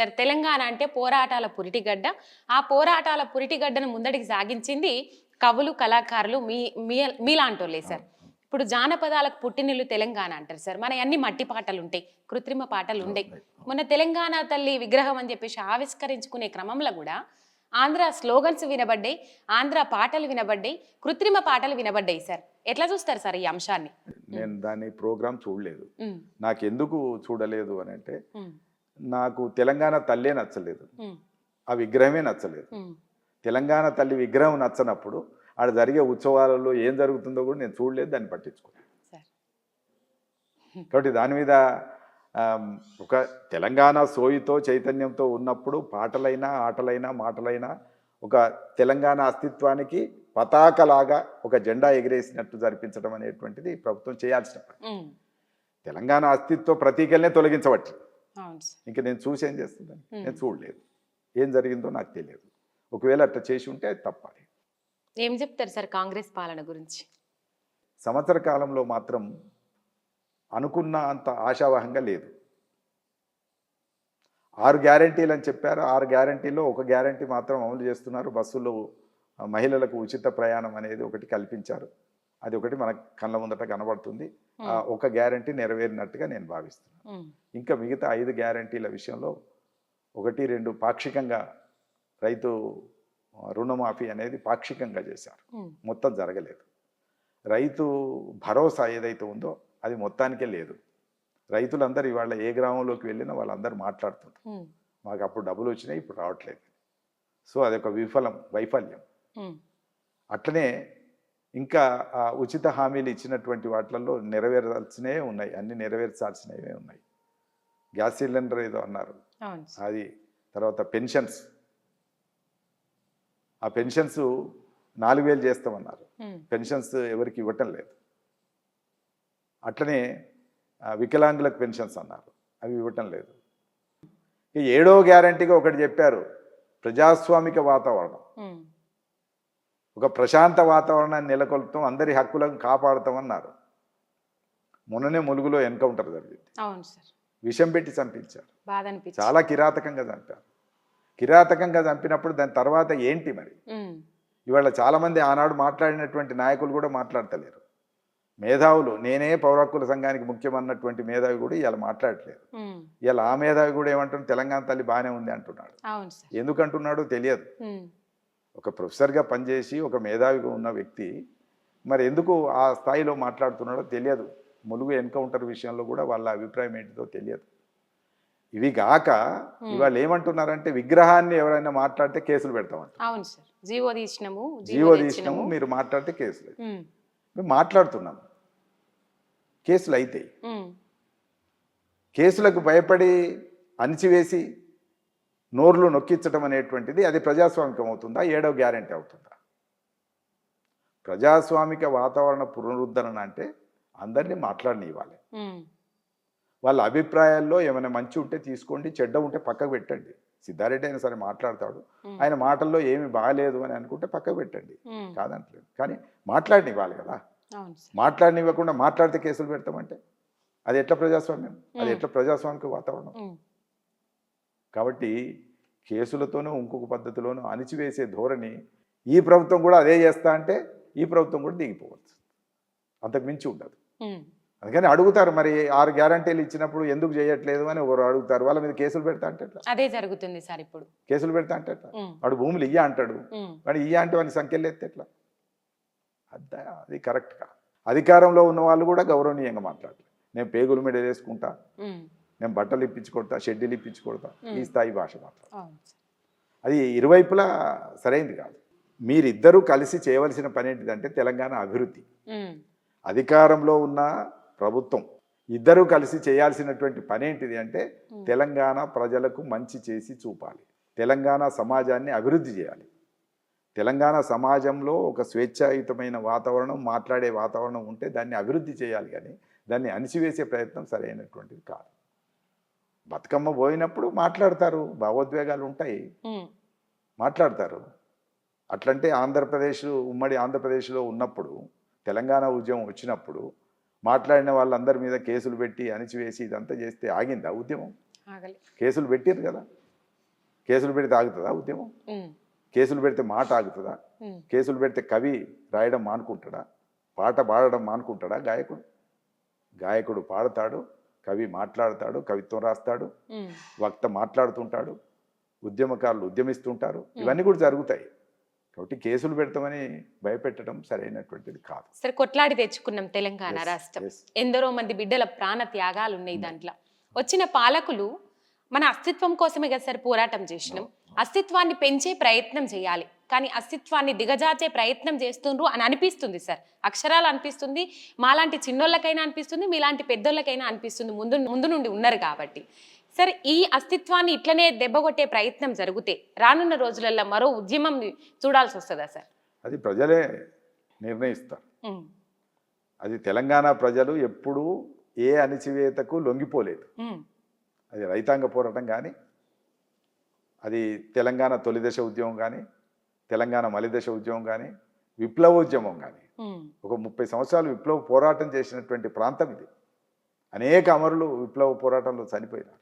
Sir Telangana అంటే పోరాటాల పురిటిగడ్డ. ఆ పోరాటాల పురిటిగడ్డను ముందడికి సాగించింది కవులు కళాకారులు మీ మీ మీలాంటోళ్ళే సార్. ఇప్పుడు జానపదాలకు పుట్టినిల్లు తెలంగాణ అంటారు సార్. మన అన్ని మట్టి పాటలు ఉంటాయి కృత్రిమ పాటలు ఉండయి మొన్న తెలంగాణ తల్లి విగ్రహం అని చెప్పేసి ఆవిష్కరించుకునే క్రమంలో కూడా ఆంధ్ర స్లోగన్స్ వినబడ్డాయి ఆంధ్ర పాటలు వినబడ్డాయి కృత్రిమ పాటలు వినబడ్డాయి సార్. ఎట్లా చూస్తారు సార్ ఈ అంశాన్ని? నేను దాని ప్రోగ్రామ్ చూడలేదు. నాకు ఎందుకు చూడలేదు అని అంటే నాకు తెలంగాణ తల్లే నచ్చలేదు. ఆ విగ్రహమే నచ్చలేదు. తెలంగాణ తల్లి విగ్రహం నచ్చనప్పుడు ఆడ జరిగే ఉత్సవాలలో ఏం జరుగుతుందో కూడా నేను చూడలేదు దాన్ని పట్టించుకోలేదు. కాబట్టి దాని మీద ఒక తెలంగాణ సోయితో చైతన్యంతో ఉన్నప్పుడు పాటలైనా ఆటలైనా మాటలైనా ఒక తెలంగాణ అస్తిత్వానికి పతాకలాగా ఒక జెండా ఎగిరేసినట్టు జరిపించడం అనేటువంటిది ప్రభుత్వం చేయాల్సిన పని. తెలంగాణ అస్తిత్వ ప్రతీకలనే సార్ ఇంక నేను చూసి ఏం చేస్తుందని. నేను చూడలేదు. ఏం జరిగిందో నాకు తెలియదు. ఒకవేళ అట్లా చేసి ఉంటే అది తప్పాలి ఏం చెప్తారు సార్ కాంగ్రెస్ పాలన గురించి? సంవత్సర కాలంలో మాత్రం అనుకున్న అంత ఆశావహంగా లేదు. ఆరు గ్యారంటీలు అని చెప్పారు. ఆరు గ్యారంటీలో ఒక గ్యారంటీ మాత్రం అమలు చేస్తున్నారు. బస్సుల్లో ఆ, మహిళలకు ఉచిత ప్రయాణం అనేది ఒకటి కల్పించారు. అది ఒకటి మన కళ్ళ ముందట కనబడుతుంది. ఆ ఒక గ్యారంటీ నెరవేరినట్టుగా నేను భావిస్తున్నాను ఇంకా మిగతా ఐదు గ్యారంటీల విషయంలో ఒకటి రెండు పాక్షికంగా రైతు రుణమాఫీ అనేది పాక్షికంగా చేశారు. మొత్తం జరగలేదు. రైతు భరోసా ఏదైతే ఉందో అది మొత్తానికే లేదు. రైతులందరూ ఇవాళ ఏ గ్రామంలోకి వెళ్ళినా వాళ్ళందరూ మాట్లాడుతున్నారు ఉమ్, మాకు అప్పుడు డబ్బులు వచ్చినాయి ఇప్పుడు రావట్లేదు. సో అదొక విఫలం వైఫల్యం. అట్లనే ఇంకా ఆ ఉచిత హామీలు ఇచ్చినటువంటి వాటిలలో నెరవేరాల్సినవే ఉన్నాయి. అన్ని నెరవేర్చాల్సినవే ఉన్నాయి. గ్యాస్ సిలిండర్ ఏదో అన్నారు. అది తర్వాత పెన్షన్స్. ఆ పెన్షన్స్ నాలుగు వేలు చేస్తామన్నారు. పెన్షన్స్ ఎవరికి ఇవ్వటం లేదు. అట్లనే వికలాంగులకు పెన్షన్స్ అన్నారు. అవి ఇవ్వటం లేదు. ఏడో గ్యారంటీగా ఒకటి చెప్పారు. ప్రజాస్వామిక వాతావరణం. ఒక ప్రశాంత వాతావరణాన్ని నెలకొల్పుతాం అందరి హక్కులను కాపాడుతామన్నారు మొన్ననే ములుగులో ఎన్కౌంటర్ జరిగింది. అవును సార్. విషం పెట్టి చంపించారు. చాలా కిరాతకంగా చంపారు. కిరాతకంగా చంపినప్పుడు దాని తర్వాత ఏంటి మరి? ఇవాళ చాలామంది ఆనాడు మాట్లాడినటువంటి నాయకులు కూడా మాట్లాడతలేరు. మేధావులు నేనే పౌర హక్కుల సంఘానికి ముఖ్యమన్నటువంటి మేధావి కూడా ఇవాళ మాట్లాడట్లేదు. ఉమ్, ఇవాళ ఆ మేధావి కూడా ఏమంటున్నాడు తెలంగాణ తల్లి బాగానే ఉంది అంటున్నాడు. అవును సార్. ఎందుకు అంటున్నాడో తెలియదు ఒక ప్రొఫెసర్గా పనిచేసి ఒక మేధావిగా ఉన్న వ్యక్తి మరి ఎందుకు ఆ స్థాయిలో మాట్లాడుతున్నాడో తెలియదు. ములుగు ఎన్కౌంటర్ విషయంలో కూడా వాళ్ళ అభిప్రాయం ఏంటిదో తెలియదు. ఇవి గాక ఇవాళ ఏమంటున్నారంటే విగ్రహాన్ని ఎవరైనా మాట్లాడితే కేసులు పెడతామంట అవును సార్. జీవో తీసినాము జీవో తీసినాము. మీరు మాట్లాడితే కేసులు. మేము. మాట్లాడుతున్నాం. కేసులు అవుతాయి ఉమ్, కేసులకు భయపడి అణిచివేసి నోర్లు నొక్కించడం అనేటువంటిది అది ప్రజాస్వామికం అవుతుందా? ఏడవ గ్యారెంటీ అవుతుందా? ప్రజాస్వామిక వాతావరణ పునరుద్ధరణ అంటే అందరినీ మాట్లాడనివ్వాలి వాళ్ళ అభిప్రాయాల్లో ఏమైనా మంచి ఉంటే తీసుకోండి చెడ్డ ఉంటే పక్కకు పెట్టండి. సిద్ధారెడ్డి అయినా సరే మాట్లాడతాడు. ఆయన మాటల్లో ఏమి బాగాలేదు అని అనుకుంటే పక్కకు పెట్టండి. కాదంటలేదు. కానీ మాట్లాడనివ్వాలి కదా? మాట్లాడనివ్వకుండా మాట్లాడితే కేసులు పెడతామంటే? అది ఎట్లా ప్రజాస్వామ్యం? అది ఎట్లా ప్రజాస్వామిక వాతావరణం? కాబట్టి కేసులతోనూ ఇంకొక పద్ధతిలోనూ అణిచివేసే ధోరణి ఈ ప్రభుత్వం కూడా అదే చేస్తా అంటే ఈ ప్రభుత్వం కూడా దిగిపోవచ్చు. అంతకు మించి ఉండదు. అందుకని అడుగుతారు మరి ఆరు గ్యారంటీలు ఇచ్చినప్పుడు ఎందుకు చేయట్లేదు అని ఒకరు అడుగుతారు. వాళ్ళ మీద కేసులు పెడతా అంటే అదే జరుగుతుంది సార్ ఇప్పుడు. కేసులు పెడతా అంటే వాడు భూములు ఇయ్య అంటాడు. వాడు ఇయ్య అంటే వాడిని సంఖ్యలు ఎత్తే ఎట్లా? అది కరెక్ట్ కా అధికారంలో ఉన్న వాళ్ళు కూడా గౌరవనీయంగా మాట్లాడలేదు నేను పేగుల మీద వేసుకుంటా. నేను బట్టలు ఇప్పించి కొడతా షెడ్యూల్ ఇప్పించి కొడతా. ఈ స్థాయి భాష సార్. అది ఇరువైపులా సరైంది కాదు. మీరిద్దరూ కలిసి చేయవలసిన పని ఏంటిదంటే తెలంగాణ అభివృద్ధి. అధికారంలో ఉన్న ప్రభుత్వం ఇద్దరూ కలిసి చేయాల్సినటువంటి పని ఏంటిది అంటే తెలంగాణ ప్రజలకు మంచి చేసి చూపాలి. తెలంగాణ సమాజాన్ని అభివృద్ధి చేయాలి. తెలంగాణ సమాజంలో ఒక స్వేచ్ఛాయుతమైన వాతావరణం మాట్లాడే వాతావరణం ఉంటే దాన్ని అభివృద్ధి చేయాలి కానీ దాన్ని అణిచివేసే ప్రయత్నం సరైనటువంటిది కాదు. బతుకమ్మ పోయినప్పుడు మాట్లాడతారు భావోద్వేగాలు ఉంటాయి. మాట్లాడతారు. అట్లంటే ఆంధ్రప్రదేశ్ ఉమ్మడి ఆంధ్రప్రదేశ్లో ఉన్నప్పుడు తెలంగాణ ఉద్యమం వచ్చినప్పుడు మాట్లాడిన వాళ్ళందరి మీద కేసులు పెట్టి అణిచివేసి ఇదంతా చేస్తే ఆగిందా ఉద్యమం? కేసులు పెట్టారు కదా. కేసులు పెడితే ఆగుతుందా ఉద్యమం? కేసులు పెడితే మాట ఆగుతుందా? కేసులు పెడితే కవి రాయడం మానుకుంటాడా? పాట పాడడం మానుకుంటాడా గాయకుడు? గాయకుడు పాడతాడు కవి మాట్లాడతాడు కవిత్వం రాస్తాడు. వక్త మాట్లాడుతుంటాడు ఉద్యమకారులు ఉద్యమిస్తుంటారు. ఇవన్నీ కూడా జరుగుతాయి. కాబట్టి కేసులు పెడతామని భయపెట్టడం సరైనటువంటిది కాదు. సరే కొట్లాడి తెచ్చుకున్నాం తెలంగాణ రాష్ట్రం. ఎందరో మంది బిడ్డల ప్రాణ త్యాగాలు ఉన్నాయి దాంట్లో. వచ్చిన పాలకులు మన అస్తిత్వం కోసమే కదా సార్ పోరాటం చేసినాం. అస్తిత్వాన్ని పెంచే ప్రయత్నం చేయాలి. కానీ అస్తిత్వాన్ని దిగజార్చే ప్రయత్నం చేస్తుండ్రు అని అనిపిస్తుంది సార్. అక్షరాలు అనిపిస్తుంది మాలాంటి చిన్నోళ్ళకైనా అనిపిస్తుంది మీలాంటి పెద్దోళ్ళకైనా అనిపిస్తుంది ముందు ముందు నుండి ఉన్నారు కాబట్టి. సరే ఈ అస్తిత్వాన్ని ఇట్లనే దెబ్బగొట్టే ప్రయత్నం జరిగితే రానున్న రోజులలో మరో ఉద్యమం చూడాల్సి వస్తుందా సార్? అది ప్రజలే నిర్ణయిస్తారు. అది తెలంగాణ ప్రజలు ఎప్పుడూ ఏ అణిచివేతకు లొంగిపోలేదు. అది రైతాంగ పోరాటం కానీ అది తెలంగాణ తొలిదశ ఉద్యమం కానీ తెలంగాణ మలిదశ ఉద్యమం కానీ విప్లవ ఉద్యమం కానీ. ఒక ముప్పై సంవత్సరాలు విప్లవ పోరాటం చేసినటువంటి ప్రాంతం ఇది. అనేక అమరులు విప్లవ పోరాటంలో చనిపోయినారు.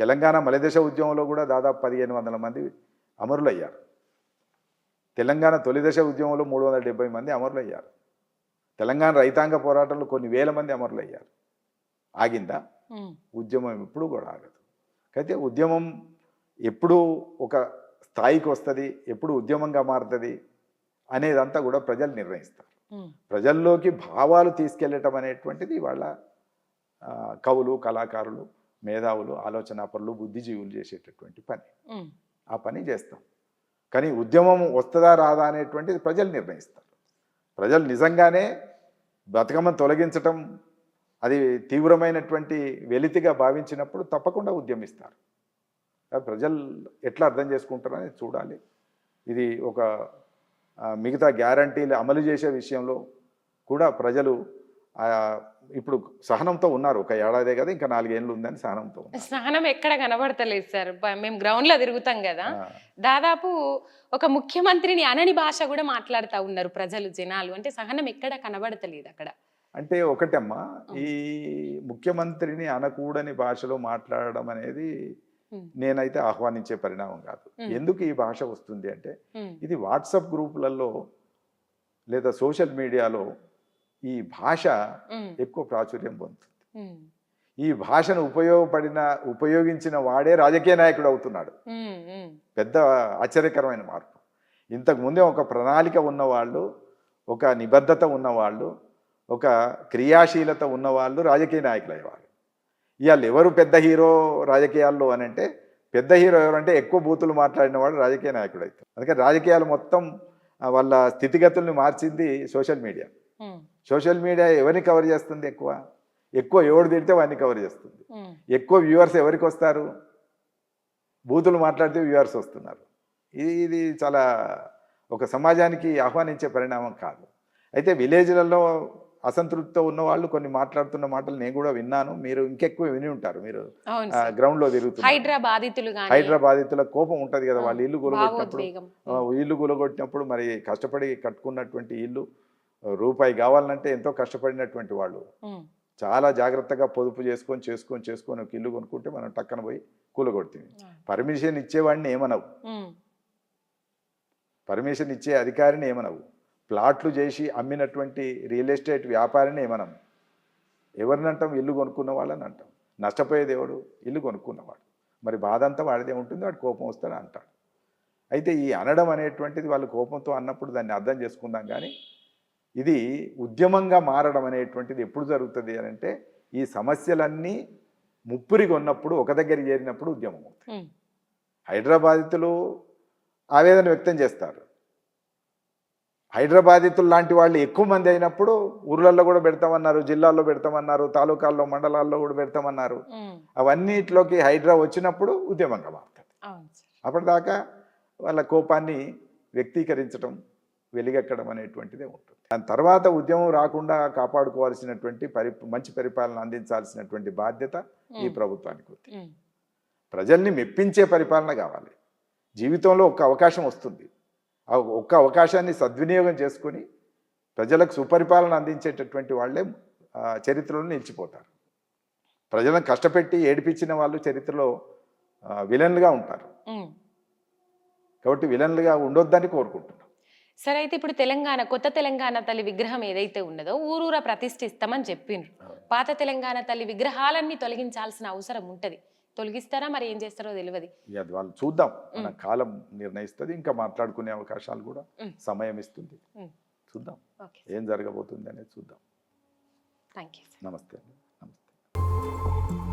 తెలంగాణ మలిదశ ఉద్యమంలో కూడా దాదాపు పదిహేను వందల మంది అమరులు అయ్యారు తెలంగాణ తొలిదశ ఉద్యమంలో మూడు వందల డెబ్బై మంది అమరులు అయ్యారు తెలంగాణ రైతాంగ పోరాటంలో కొన్ని వేల మంది అమరులు అయ్యారు ఆగిందా ఉద్యమం ఎప్పుడు కూడా ఆగదు. అయితే ఉద్యమం ఎప్పుడు ఒక స్థాయికి వస్తుంది ఎప్పుడు ఉద్యమంగా మారుతుంది అనేదంతా కూడా ప్రజలు నిర్ణయిస్తారు. ప్రజల్లోకి భావాలు తీసుకెళ్ళటం అనేటువంటిది వాళ్ళ కవులు కళాకారులు మేధావులు ఆలోచనాపరులు బుద్ధిజీవులు చేసేటటువంటి పని. ఆ పని చేస్తాం కానీ ఉద్యమం వస్తుందా రాదా అనేటువంటిది ప్రజలు నిర్ణయిస్తారు. ప్రజలు నిజంగానే బతుకమ్మను తొలగించటం అది తీవ్రమైనటువంటి వెలితిగా భావించినప్పుడు తప్పకుండా ఉద్యమిస్తారు. ప్రజలు ఎట్లా అర్థం చేసుకుంటారో అనేది చూడాలి. ఇది ఒక మిగతా గ్యారంటీలు అమలు చేసే విషయంలో కూడా ప్రజలు ఇప్పుడు సహనంతో ఉన్నారు. ఒక ఏడాదే కదా ఇంకా నాలుగేళ్ళు ఉందని సహనంతో సహనం ఎక్కడ కనబడతలేదు సార్. మేము గ్రౌండ్లో తిరుగుతాం కదా. దాదాపు ఒక ముఖ్యమంత్రిని అనని భాష కూడా మాట్లాడుతూ ఉన్నారు ప్రజలు జనాలు. అంటే సహనం ఎక్కడ కనబడతలేదు అక్కడ. అంటే ఒకటమ్మా ఈ ముఖ్యమంత్రిని అనకూడని భాషలో మాట్లాడడం అనేది నేనైతే ఆహ్వానించే పరిణామం కాదు. ఎందుకు ఈ భాష వస్తుంది అంటే ఇది వాట్సాప్ గ్రూపులలో లేదా సోషల్ మీడియాలో ఈ భాష ఎక్కువ ప్రాచుర్యం పొందుతుంది. ఈ భాషను ఉపయోగపడిన ఉపయోగించిన వాడే రాజకీయ నాయకుడు అవుతున్నాడు. పెద్ద ఆశ్చర్యకరమైన మార్పు. ఇంతకు ముందే ఒక ప్రణాళిక ఉన్నవాళ్ళు ఒక నిబద్ధత ఉన్నవాళ్ళు ఒక క్రియాశీలత ఉన్నవాళ్ళు రాజకీయ నాయకులు అయ్యేవారు ఇవాళ ఎవరు పెద్ద హీరో రాజకీయాల్లో అని అంటే పెద్ద హీరో ఎవరంటే ఎక్కువ బూతులు మాట్లాడిన వాడు రాజకీయ నాయకుడు అవుతాడు అందుకని రాజకీయాలు మొత్తం వాళ్ళ స్థితిగతుల్ని మార్చింది సోషల్ మీడియా. సోషల్ మీడియా ఎవరిని కవర్ చేస్తుంది ఎక్కువ? ఎక్కువ ఎవడు తిడితే వాడిని కవర్ చేస్తుంది. ఎక్కువ వ్యూవర్స్ ఎవరికి వస్తారు? బూతులు మాట్లాడితే వ్యూవర్స్ వస్తున్నారు. ఇది ఇది చాలా ఒక సమాజానికి ఆహ్వానించే పరిణామం కాదు. అయితే విలేజ్లలో అసంతృప్తితో ఉన్న వాళ్ళు కొన్ని మాట్లాడుతున్న మాటలు నేను కూడా విన్నాను. మీరు ఇంకెక్కువ విని ఉంటారు. మీరు. గ్రౌండ్లో తిరుగుతున్నారు కానీ హైదరాబాదితుల కోపం ఉంటది కదా. వాళ్ళు ఇల్లు కూలగొట్టినప్పుడు ఇల్లు కూలగొట్టినప్పుడు మరి కష్టపడి కట్టుకున్నటువంటి ఇల్లు రూపాయి కావాలంటే ఎంతో కష్టపడినటువంటి వాళ్ళు. చాలా జాగ్రత్తగా పొదుపు చేసుకొని చేసుకొని చేసుకొని ఒక ఇల్లు కొనుక్కుంటే మనం టక్కన పోయి కూలగొడుతుంది. పర్మిషన్ ఇచ్చేవాడిని ఏమనవు. పర్మిషన్ ఇచ్చే అధికారిని ఏమనవు. ప్లాట్లు చేసి అమ్మినటువంటి రియల్ ఎస్టేట్ వ్యాపారిని ఏమనం ఎవరిని అంటాం ఇల్లు కొనుక్కున్న వాళ్ళని అంటాం. నష్టపోయేది ఎవడు ఇల్లు కొనుక్కున్నవాడు. మరి బాధ అంతా వాడిదే ఉంటుంది వాడు కోపం వస్తాడు అంటాడు. అయితే ఈ అనడం అనేటువంటిది వాళ్ళు కోపంతో అన్నప్పుడు దాన్ని అర్థం చేసుకుందాం కానీ ఇది ఉద్యమంగా మారడం అనేటువంటిది ఎప్పుడు జరుగుతుంది అని అంటే ఈ సమస్యలన్నీ ముప్పురిగా ఉన్నప్పుడు ఒక దగ్గర చేరినప్పుడు ఉద్యమం అవుతుంది. హైదరాబాదితులు ఆవేదన వ్యక్తం చేస్తారు. హైదరాబాదితులు లాంటి వాళ్ళు ఎక్కువ మంది అయినప్పుడు ఊర్లలో కూడా పెడతామన్నారు జిల్లాల్లో పెడతామన్నారు తాలూకాల్లో మండలాల్లో కూడా పెడతామన్నారు. అవన్నిటిలోకి హైడ్రా వచ్చినప్పుడు ఉద్యమంగా మారుతుంది అప్పటిదాకా వాళ్ళ కోపాన్ని వ్యక్తీకరించడం వెలిగెక్కడం అనేటువంటిదే ఉంటుంది. దాని తర్వాత ఉద్యమం రాకుండా కాపాడుకోవాల్సినటువంటి పరి మంచి పరిపాలన అందించాల్సినటువంటి బాధ్యత ఈ ప్రభుత్వానికి ఉంది. ప్రజల్ని మెప్పించే పరిపాలన కావాలి. జీవితంలో ఒక అవకాశం వస్తుంది. ఆ ఒక్క అవకాశాన్ని సద్వినియోగం చేసుకొని ప్రజలకు సుపరిపాలన అందించేటటువంటి వాళ్ళే చరిత్రలో నిలిచిపోతారు. ప్రజలను కష్టపెట్టి ఏడిపించిన వాళ్ళు చరిత్రలో విలన్లుగా ఉంటారు. కాబట్టి విలన్లుగా ఉండొద్దని కోరుకుంటున్నాం. సరే అయితే ఇప్పుడు తెలంగాణ కొత్త తెలంగాణ తల్లి విగ్రహం ఏదైతే ఉన్నదో ఊరూరా ప్రతిష్ఠిస్తామని చెప్పిండ్రు. పాత తెలంగాణ తల్లి విగ్రహాలన్నీ తొలగించాల్సిన అవసరం ఉంటది. తొలగిస్తారా? మరి ఏం చేస్తారో తెలియదు వాళ్ళు చూద్దాం. మన కాలం నిర్ణయిస్తుంది. ఇంకా మాట్లాడుకునే అవకాశాలు కూడా సమయం ఇస్తుంది. చూద్దాం. ఏం జరగబోతుంది అనేది చూద్దాం. థ్యాంక్ యూ నమస్తే నమస్తే.